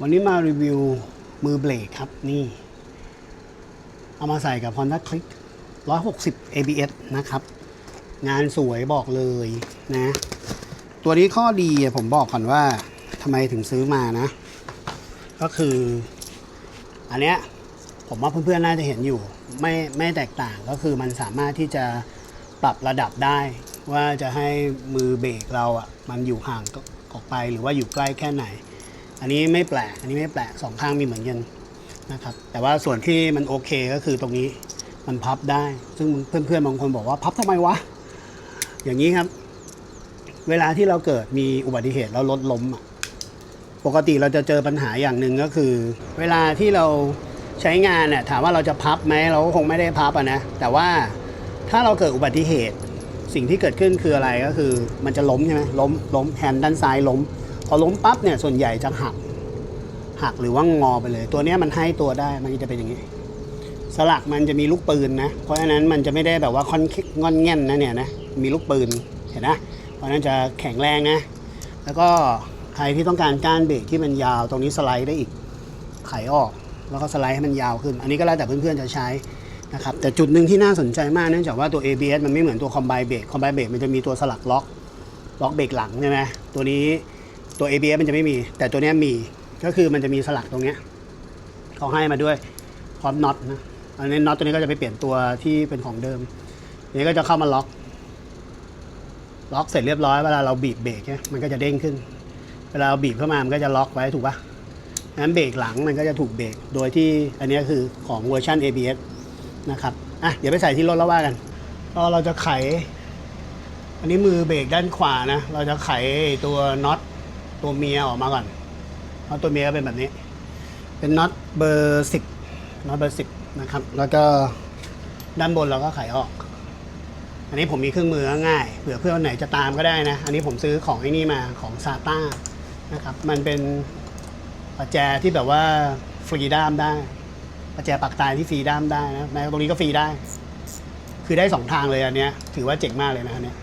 วันนี้มารีวิวมือเบรกครับนี่ เอามาใส่กับ Honda Click 160 ABS นะครับ งานสวยบอกเลยนะ ตัวนี้ข้อดีผมบอกก่อนว่าทำไมถึงซื้อมานะ ก็คือ อันเนี้ยผมว่าเพื่อนๆน่าจะเห็นอยู่ ไม่ไม่แตกต่างก็คือมันสามารถที่จะปรับระดับได้ว่าจะให้มือเบรกเราอะ มันอยู่ห่างออกไปหรือว่าอยู่ใกล้แค่ไหน อันนี้ไม่แปลก อันนี้ไม่แปลกสองข้างมีเหมือนกันนะครับแต่ว่าส่วนที่มันโอเคก็คือตรงนี้มันพับได้ ซึ่งเพื่อนๆบางคนบอกว่าพับทำไมวะ อย่างนี้ครับ เวลาที่เราเกิดมีอุบัติเหตุแล้วรถล้มปกติเราจะเจอปัญหาอย่างหนึ่งก็คือ เวลาที่เราใช้งานเนี่ยถามว่าเราจะพับไหมเราก็คงไม่ได้พับอะนะแต่ว่าถ้าเราเกิดอุบัติเหตุ สิ่งที่เกิดขึ้นคืออะไรก็คือ มันจะล้มใช่ไหมล้มล้มแฮนด์ด้านซ้ายล้ม อล้มปั๊บเนี่ยส่วนใหญ่จะหัก หักหรือว่างอไปเลย ตัวเนี้ยมันให้ตัวได้มันจะเป็นอย่างนี้ สลักมันจะมีลูกปืนนะ เพราะฉะนั้นมันจะไม่ได้แบบว่าค่อนงอนแง่นนะเนี่ยนะมีลูกปืนเห็นนะเพราะฉะนั้นจะแข็งแรงนะ แล้วก็ใครที่ต้องการก้านเบรกที่มันยาวตรงนี้สไลด์ได้อีกไขออก แล้วก็สไลด์ให้มันยาวขึ้น อันนี้ก็แล้วแต่เพื่อนๆจะใช้นะครับแต่จุดหนึ่งที่น่าสนใจมากเนื่องจากว่าตัว ABS มันไม่เหมือนตัว Combine Brake Combine Brake มันจะมีตัวสลักล็อกล็อกเบรกหลังใช่ไหมตัวนี้ ตัว ABS มันจะไม่มี แต่ตัวนี้มีก็คือมันจะมีสลักตรงเนี้ยเขาให้มาด้วยพร้อมน็อตนะอันนี้น็อตตัวนี้ก็จะไปเปลี่ยนตัวที่เป็นของเดิมนี้ก็จะเข้ามาล็อก ล็อกเสร็จเรียบร้อยเวลาเราบีบเบรกเนี่ยมันก็จะเด้งขึ้น เวลาเราบีบเข้ามามันก็จะล็อกไว้ถูกปะงั้นเบรกหลังมันก็จะถูกเบรกโดยที่อันนี้คือของเวอร์ชัน ABS นะครับอะเดี๋ยวไปใส่ที่รถแล้วว่ากันก็เราจะไข อันนี้มือเบรกด้านขวานะ เราจะไขตัวน็อต ตัวเมียออกมาก่อนเพราะตัวเมียก็เป็นแบบนี้ เป็นน็อตเบอร์สิบน็อตเบอร์สิบนะครับ แล้วก็ด้านบนเราก็ไขออก อันนี้ผมมีเครื่องมือง่ายเผื่อเพื่อนไหนจะตามก็ได้นะ อันนี้ผมซื้อของไอ้นี่มาของซาต้านะครับ มันเป็นประแจที่แบบว่าฟรีด้ามได้ประแจปักตายที่ฟรีด้ามได้นะตรงนี้ก็ฟรีได้ คือได้สองทางเลยอันเนี้ย ถือว่าเจ๋งมากเลยนะอันเนี้ย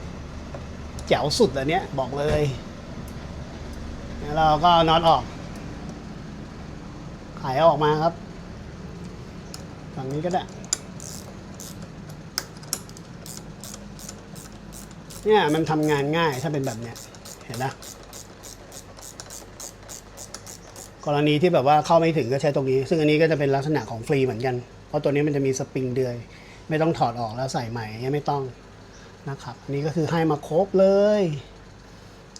แจ๋วสุดอันเนี้ยบอกเลย แล้วเราก็น็อตออกขายออกมาครับ ฝั่งนี้ก็ได้ เนี่ยมันทำงานง่ายถ้าเป็นแบบเนี้ย เห็นนะ กรณีที่แบบว่าเข้าไม่ถึงก็ใช้ตรงนี้ ซึ่งอันนี้ก็จะเป็นลักษณะของฟรีเหมือนกัน เพราะตัวนี้มันจะมีสปริงเดือย ไม่ต้องถอดออกแล้วใส่ใหม่ยังไม่ต้องนะครับ อันนี้ก็คือให้มาครบเลย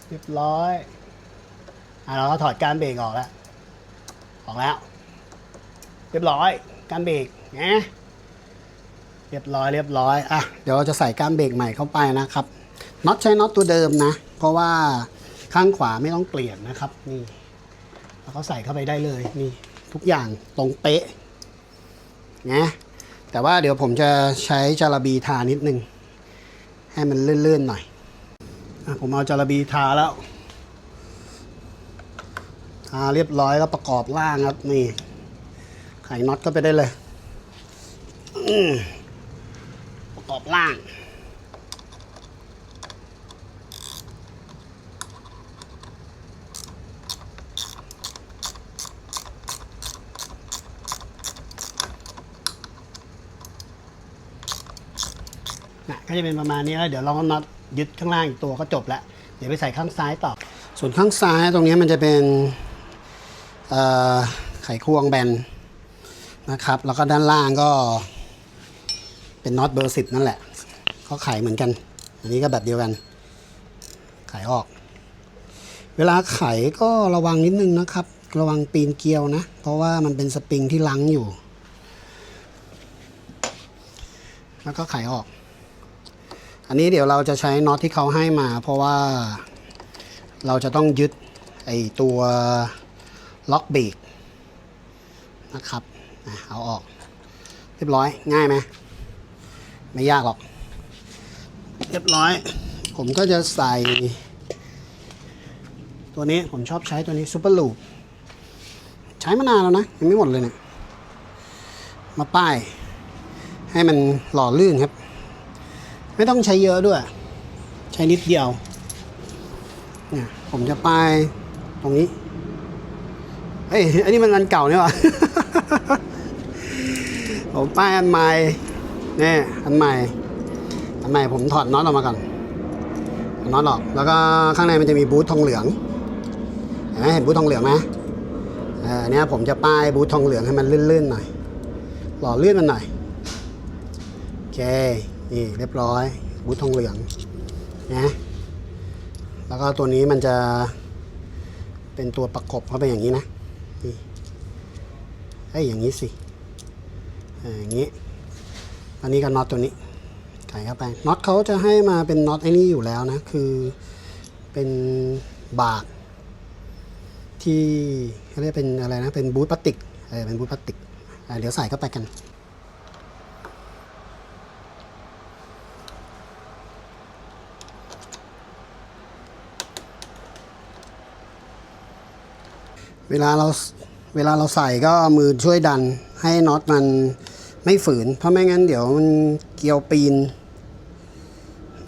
เรียบร้อย เราก็ถอดการเบรกออกแล้ว ออกแล้ว เรียบร้อย การเบรกนะเรียบร้อยเรียบร้อยอะเดี๋ยวเราจะใส่การเบรกใหม่เข้าไปนะครับน็อตใช้น็อตตัวเดิมนะ เพราะว่าข้างขวาไม่ต้องเปลี่ยนนะครับนี่เราก็ใส่เข้าไปได้เลยนี่ทุกอย่างตรงเป๊ะนะแต่ว่าเดี๋ยวผมจะใช้จาระบีทานิดนึง ให้มันเลื่อนๆหน่อยอผมเอาจาระบีทาแล้ว ทาเรียบร้อยแล้วประกอบล่างครับนี่ไขน็อตก็ไปได้เลยประกอบล่างนะก็จะเป็นประมาณนี้แล้วเดี๋ยวเราก็น็อตยึดข้างล่างอีกตัวก็จบแล้ว เดี๋ยวไปใส่ข้างซ้ายต่อ ส่วนข้างซ้ายตรงนี้มันจะเป็น ไขควงแบนนะครับ แล้วก็ด้านล่างก็เป็นน็อตเบอร์สิบนั่นแหละ ก็ไขเหมือนกัน อันนี้ก็แบบเดียวกัน ไขออก เวลาไขก็ระวังนิดนึงนะครับ ระวังปีนเกลียวนะ เพราะว่ามันเป็นสปริงที่ลังอยู่ แล้วก็ไขออก อันนี้เดี๋ยวเราจะใช้น็อตที่เขาให้มา เพราะว่าเราจะต้องยึดไอตัว ล็อกเบรกนะครับอะเอาออก เรียบร้อยง่ายไหมไม่ยากหรอก เรียบร้อย ผมก็จะใส่ ตัวนี้ผมชอบใช้ตัวนี้ซูเปอร์ลูปใช้มานานแล้วนะ ยังไม่หมดเลยเนี่ยมาป้าย ให้มันหล่อลื่นครับ ไม่ต้องใช้เยอะด้วย ใช้นิดเดียวเนี่ยผมจะป้ายตรงนี้ เฮ้ยอันนี้มันอันเก่าเนี่ยวะผมป้ายอันใหม่นี่อันใหม่ อันใหม่ผมถอดน็อตออกมาก่อนน็อตออกแล้วก็ข้างในมันจะมีบูททองเหลืองเห็นไหมเห็นบูททองเหลืองไหมเออเนี่ยผมจะป้ายบูททองเหลืองให้มันลื่นๆหน่อย หล่อลื่นมันหน่อยโอเคนี่เรียบร้อย บูททองเหลืองนะแล้วก็ตัวนี้มันจะเป็นตัวประกบเข้าไปอย่างนี้นะ เอ้ยอย่างนี้สิอออย่างนี้ อันนี้ก็น็อตตัวนี้ไก่เข้าไปน็อตเขาจะให้มาเป็นน็อตไอ้นี่อยู่แล้วนะ คือเป็นบาก ที่เขาเรียกเป็นอะไรนะ เป็นบูทพลาสติกเออเป็นบูทพลาสติกเดี๋ยวใส่เข้าไปกันเวลาเรา เวลาเราใส่ก็มือช่วยดันให้น็อตมันไม่ฝืน เพราะไม่งั้นเดี๋ยวมันเกี่ยวปีน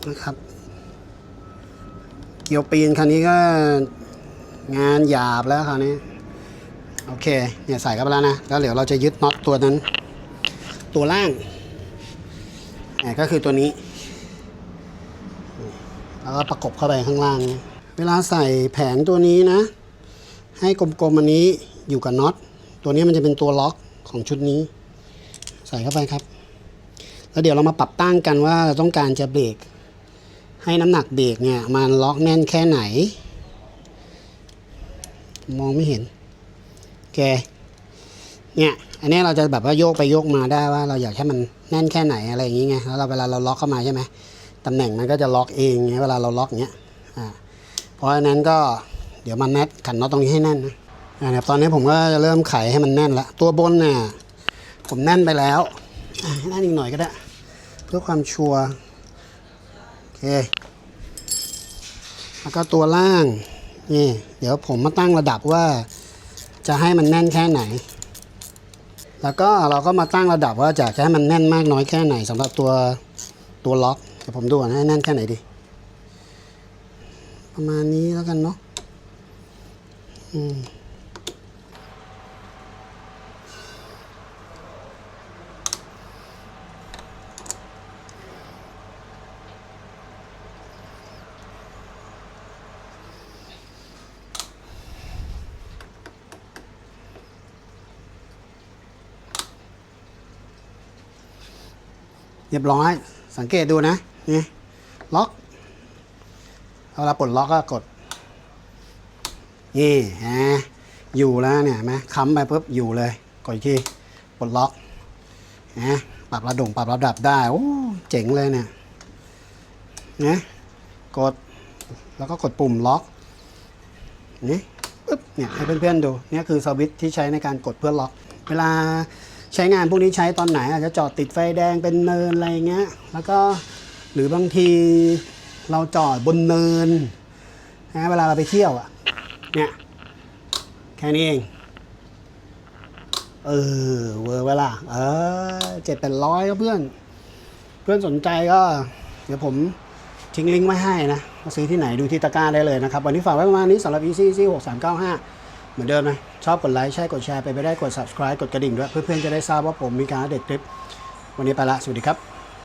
นะครับ เกี่ยวปีนคราวนี้ก็งานหยาบแล้วคราวนี้ โอเค เนี่ยใส่เข้าไปแล้วนะ แล้วเดี๋ยวเราจะยึดน็อตตัวนั้น ตัวล่างก็คือตัวนี้ แล้วก็ประกบเข้าไปข้างล่าง เวลาใส่แผงตัวนี้นะ ให้กลมๆอันนี้ อยู่กับน็อตตัวนี้มันจะเป็นตัวล็อกของชุดนี้ ใส่เข้าไปครับ แล้วเดี๋ยวเรามาปรับตั้งกันว่าเราต้องการจะเบรกให้น้ำหนักเบรกเนี่ยมันล็อกแน่นแค่ไหน มองไม่เห็นโอเคเนี่ยอันนี้เราจะแบบว่าโยกไปโยกมาได้ว่าเราอยากให้มันแน่นแค่ไหนอะไรอย่างงี้ไงแล้วเราเวลาเราล็อกเข้ามาใช่ไหมตำแหน่งมันก็จะล็อกเองไงเวลาเราล็อกเงี้ยอ่าเพราะฉะนั้นก็เดี๋ยวมันแนทขันน็อตตรงนี้ให้แน่นนะ อ่าเนี่ยตอนนี้ผมก็จะเริ่มไขให้มันแน่นละตัวบนเนี่ยผมแน่นไปแล้วให้แน่นอีกหน่อยก็ได้ เพื่อความชัวร์โอเค แล้วก็ตัวล่างนี่เดี๋ยวผมมาตั้งระดับว่าจะให้มันแน่นแค่ไหน แล้วก็เราก็มาตั้งระดับว่าจะให้มันแน่นมากน้อยแค่ไหนสำหรับตัวตัวล็อกเดี๋ยวผมดูก่อนให้แน่นแค่ไหนดี ประมาณนี้แล้วกันเนาะอืม เรียบร้อย สังเกตดูนะนี่ล็อกเวลาปลดล็อกก็กด นี่ฮะอยู่แล้วเนี่ยไหมค้ำไปปุ๊บอยู่เลยกดอีกทีปลดล็อกนะปรับระดงปรับระดับได้โอ้เจ๋งเลยเนี่ยนะกดแล้วก็กดปุ่มล็อกนี่ปึ๊บเนี่ยให้เพื่อนๆดูเนี่ยคือสวิตช์ที่ใช้ในการกดเพื่อล็อก เวลา ใช้งานพวกนี้ใช้ตอนไหน อาจจะจอดติดไฟแดงเป็นเนินอะไรเงี้ย แล้วก็หรือบางทีเราจอดบนเนินนะเวลาเราไปเที่ยวอะเนี่ยแค่นี้เองเออเวอร์เวลาเออเจ็ดเป็นร้อยเพื่อน เพื่อนสนใจก็ เดี๋ยวผมทิ้งลิงก์ไว้ให้นะมาซื้อที่ไหนดูที่ตะกร้าได้เลยนะครับ วันนี้ฝากไว้ประมาณนี้สำหรับ EC C 6 3 9 5 เหมือนเดิมนะ ชอบกดไลค์ใช่กดแชร์ไปไม่ได้กด subscribe กดกระดิ่งด้วย เพื่อนๆจะได้ทราบว่าผมมีการอัปเดตคลิป วันนี้ไปละ สวัสดีครับ